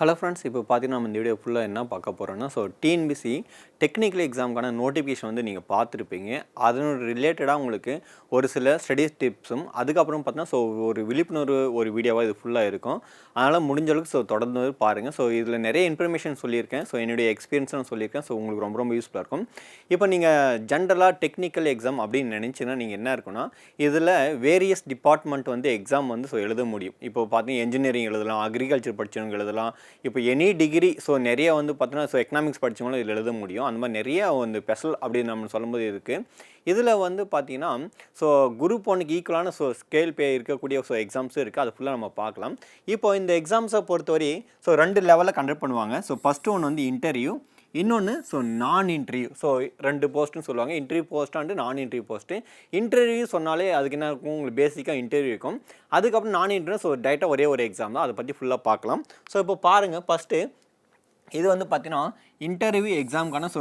Hello friends இப்போ பார்த்தீங்கன்னா நம்ம இந்த வீடியோ ஃபுல்லாக என்ன பார்க்க போகிறோன்னா ஸோ டிஎன்பிசி டெக்னிக்கல் எக்ஸாமுக்கான நோட்டிஃபிகேஷன் வந்து நீங்கள் பார்த்துருப்பீங்க. அதனோட ரிலேட்டடாக உங்களுக்கு ஒரு சில ஸ்டடீஸ் டிப்ஸும் அதுக்கப்புறம் பார்த்தீங்கன்னா ஸோ ஒரு விழிப்புணர்வு ஒரு வீடியோவாக இது ஃபுல்லாக இருக்கும். அதனால் முடிஞ்ச அளவுக்கு ஸோ தொடர்ந்து பாருங்கள் ஸோ இதில் நிறைய இன்ஃபர்மேஷன் சொல்லியிருக்கேன். ஸோ என்னுடைய எக்ஸ்பீரியன்ஸ் நான் சொல்லியிருக்கேன். ஸோ உங்களுக்கு ரொம்ப ரொம்ப யூஸ்ஃபுல்லாக இருக்கும். இப்போ நீங்கள் ஜென்ரலாக டெக்னிக்கல் எக்ஸாம் அப்படின்னு நினச்சிங்கன்னா நீங்கள் என்ன இருக்குன்னா இதில் வேரியஸ் டிபார்ட்மெண்ட் வந்து எக்ஸாம் வந்து ஸோ எழுத முடியும். இப்போ பார்த்தீங்கன்னா இன்ஜினியரிங் எழுதலாம் அக்ரிகல்ச்சர் படிச்சவங்க எழுதலாம் இப்போ எனி டிகிரி ஸோ நிறைய வந்து பார்த்தீங்கன்னா ஸோ எக்கனாமிக்ஸ் படிச்சவங்களும் இதில் எழுத முடியும். அந்த மாதிரி நிறைய வந்து ஸ்பெஷல் அப்படின்னு நம்ம சொல்லும்போது இருக்குது இதில் வந்து பார்த்தீங்கன்னா ஸோ குரூப் ஒன்றுக்கு ஈக்குவலான ஸோ ஸ்கேல் பே இருக்கக்கூடிய ஸோ எக்ஸாம்ஸும் இருக்குது அது ஃபுல்லாக நம்ம பார்க்கலாம். இப்போ இந்த எக்ஸாம்ஸை பொறுத்தவரை ஸோ ரெண்டு லெவலில் கண்டக்ட் பண்ணுவாங்க. ஸோ ஃபஸ்ட்டு ஒன்று வந்து இன்டர்வியூ இன்னொன்று ஸோ நான் இன்டர்வியூ ஸோ ரெண்டு போஸ்ட்டுன்னு சொல்லுவாங்க. இன்டர்வியூ போஸ்ட்டாண்டு நான் இன்டர்வியூ போஸ்ட்டு இன்டர்வியூ சொன்னாலே அதுக்கு என்ன இருக்கும்? உங்களுக்கு பேசிக்காக இன்டர்வியூ இருக்கும். அதுக்கப்புறம் நான் இன்டர்வியூ ஸோ டைரெக்டாக ஒரே ஒரு எக்ஸாம் தான். அதை பற்றி ஃபுல்லாக பார்க்கலாம். ஸோ இப்போ பாருங்கள் ஃபஸ்ட்டு இது வந்து பார்த்தீங்கன்னா இன்டர்வியூ எக்ஸாமுக்கான ஸோ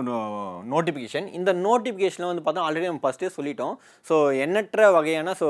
நோட்டிஃபிகேஷன் இந்த நோட்டிஃபிகேஷனில் வந்து பார்த்தா ஆல்ரெடி நம்ம ஃபஸ்ட்டே சொல்லிட்டோம். ஸோ எண்ணற்ற வகையான ஸோ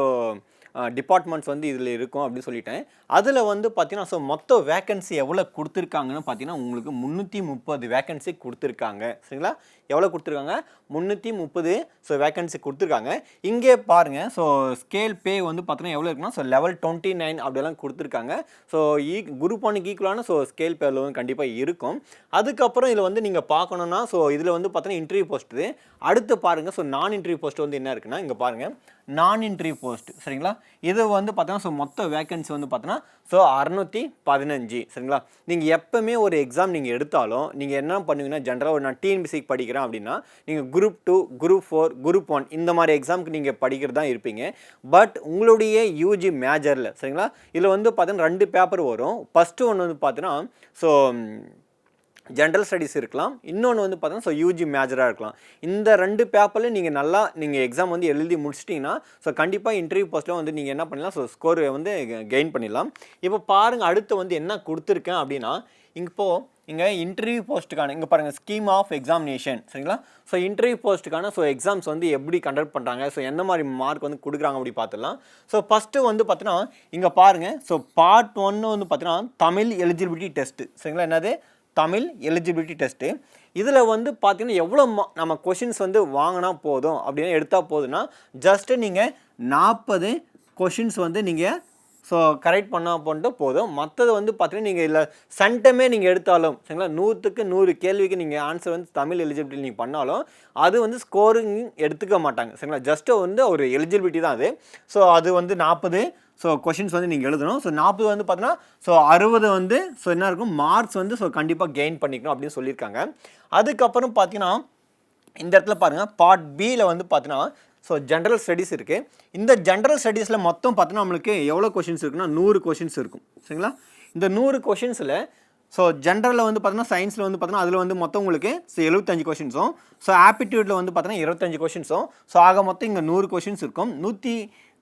டிபார்ட்மெண்ட்ஸ் வந்து இதில் இருக்கும் அப்படின்னு சொல்லிட்டேன். அதில் வந்து பார்த்தீங்கன்னா ஸோ மொத்த வேக்கன்சி எவ்வளோ கொடுத்துருக்காங்கன்னு பார்த்தீங்கன்னா உங்களுக்கு முந்நூற்றி முப்பது வேக்கன்சி கொடுத்துருக்காங்க. சரிங்களா? எவ்வளோ கொடுத்துருக்காங்க? முந்நூற்றி முப்பது ஸோ வேக்கன்சி கொடுத்துருக்காங்க. இங்கே பாருங்கள் ஸோ ஸ்கேல் பே வந்து பார்த்தீங்கன்னா எவ்வளோ இருக்குன்னா ஸோ லெவல் டுவெண்ட்டி நைன் அப்படியெல்லாம் கொடுத்துருக்காங்க. ஸோ ஈ e, குரூப் ஒனுக்கு ஈக்குவலான ஸோ ஸ்கேல் பே வந்து கண்டிப்பாக இருக்கும். அதுக்கப்புறம் இதில் வந்து நீங்கள் பார்க்கணுன்னா ஸோ இதில் வந்து பார்த்தீங்கன்னா இன்டர்வியூ போஸ்ட்டு அடுத்து பாருங்கள் ஸோ நான் இன்டர்வியூ போஸ்ட் வந்து என்ன இருக்குன்னா இங்கே பாருங்கள் நான் இன்டர்வியூ போஸ்ட் சரிங்களா? இது வந்து பார்த்தோன்னா ஸோ மொத்த வேக்கன்சி வந்து பார்த்தோன்னா ஸோ அறநூற்றி பதினஞ்சு சரிங்களா? நீங்கள் எப்போவுமே ஒரு எக்ஸாம் நீங்கள் எடுத்தாலும் நீங்கள் என்ன பண்ணுவீங்கன்னா ஜென்ரலாக ஒரு நான் டிஎன்பிசிக்கு படிக்கிறேன் அப்படின்னா நீங்கள் group two group four group one இந்த மாதிரி எக்ஸாமுக்கு நீங்கள் படிக்கிறது தான் இருப்பீங்க. பட் உங்களுடைய யூஜி மேஜரில் சரிங்களா? இதில் வந்து பார்த்தீங்கன்னா ரெண்டு பேப்பர் வரும். ஃபஸ்ட்டு ஒன்று வந்து பார்த்தீங்கன்னா ஸோ ஜென்ரல் ஸ்டடீஸ் இருக்கலாம். இன்னொன்று வந்து பார்த்தீங்கன்னா ஸோ யூஜி மேஜராக இருக்கலாம். இந்த ரெண்டு பேப்பரில் நீங்கள் நல்லா நீங்கள் எக்ஸாம் வந்து எழுதி முடிச்சிட்டிங்கன்னா ஸோ கண்டிப்பாக இன்டர்வியூ போஸ்ட்டில் வந்து நீங்கள் என்ன பண்ணலாம் ஸோ ஸ்கோர் வந்து கெயின் பண்ணிடலாம். இப்போ பாருங்கள் அடுத்து வந்து என்ன கொடுத்துருக்கேன் அப்படின்னா இப்போது இங்கே இன்டர்வியூ போஸ்ட்டுக்கான இங்கே பாருங்கள் ஸ்கீம் ஆஃப் எக்ஸாமினேஷன் சரிங்களா? ஸோ இன்டர்வியூ போஸ்ட்டுக்கான ஸோ எக்ஸாம்ஸ் வந்து எப்படி கண்டக்ட் பண்ணுறாங்க ஸோ எந்த மாதிரி மார்க் வந்து கொடுக்குறாங்க அப்படி பார்த்துலாம் ஸோ ஃபஸ்ட்டு வந்து பார்த்தீங்கன்னா இங்கே பாருங்கள் ஸோ பார்ட் ஒன்று வந்து பார்த்தீங்கன்னா தமிழ் எலிஜிபிலிட்டி டெஸ்ட்டு சரிங்களா? என்னது? தமிழ் எலிஜிபிலிட்டி டெஸ்ட்டு இதில் வந்து பார்த்தீங்கன்னா எவ்வளோ மா- நம்ம கொஷின்ஸ் வந்து வாங்கினா போதும் அப்படின்னு எடுத்தால் போதுன்னா ஜஸ்ட்டு நீங்கள் நாற்பது கொஷின்ஸ் வந்து நீங்கள் ஸோ கரெக்ட் பண்ணால் பண்ணிட்டு போதும். மற்றது வந்து பார்த்தீங்கன்னா நீங்கள் இல்லை சென்டமே நீங்கள் எடுத்தாலும் சரிங்களா? நூற்றுக்கு நூறு கேள்விக்கு நீங்கள் ஆன்சர் வந்து தமிழ் எலிஜிபிலிட்டி நீங்கள் பண்ணாலும் அது வந்து ஸ்கோரிங் எடுத்துக்க மாட்டாங்க சரிங்களா? ஜஸ்ட்டு வந்து ஒரு எலிஜிபிலிட்டி தான் அது. ஸோ அது வந்து நாற்பது ஸோ கொஷின்ஸ் வந்து நீங்கள் எழுதணும். ஸோ நாற்பது வந்து பார்த்தீங்கன்னா ஸோ அறுபது வந்து ஸோ என்ன இருக்கும்? மார்க்ஸ் வந்து ஸோ கண்டிப்பாக கெயின் பண்ணிக்கணும் அப்படின்னு சொல்லியிருக்காங்க. அதுக்கப்புறம் பார்த்தீங்கன்னா இந்த இடத்துல பாருங்கள் பார்ட் பியில் வந்து பார்த்தீங்கன்னா ஸோ ஜென்ரல் ஸ்டடீஸ் இருக்குது இந்த ஜென்ரல் ஸ்டடீஸில் மொத்தம் பார்த்தோன்னா நம்மளுக்கு எவ்வளோ கொஷின்ஸ் இருக்குன்னா நூறு கொஷின்ஸ் இருக்கும். சரிங்களா? இந்த நூறு கொஷின்ஸில் ஸோ ஜென்ரலில் வந்து பார்த்தீங்கன்னா சயின்ஸில் வந்து பார்த்தீங்கன்னா அதில் வந்து மொத்தம் உங்களுக்கு ஸோ எழுபத்தஞ்சு கொஷின்ஸும் ஸோ ஆப்டிடியூட்டில் வந்து பார்த்தீங்கன்னா இருபத்தஞ்சு கொஷின்ஸும் ஸோ ஆக மொத்தம் இங்கே நூறு கொஷின்ஸ் இருக்கும். நூற்றி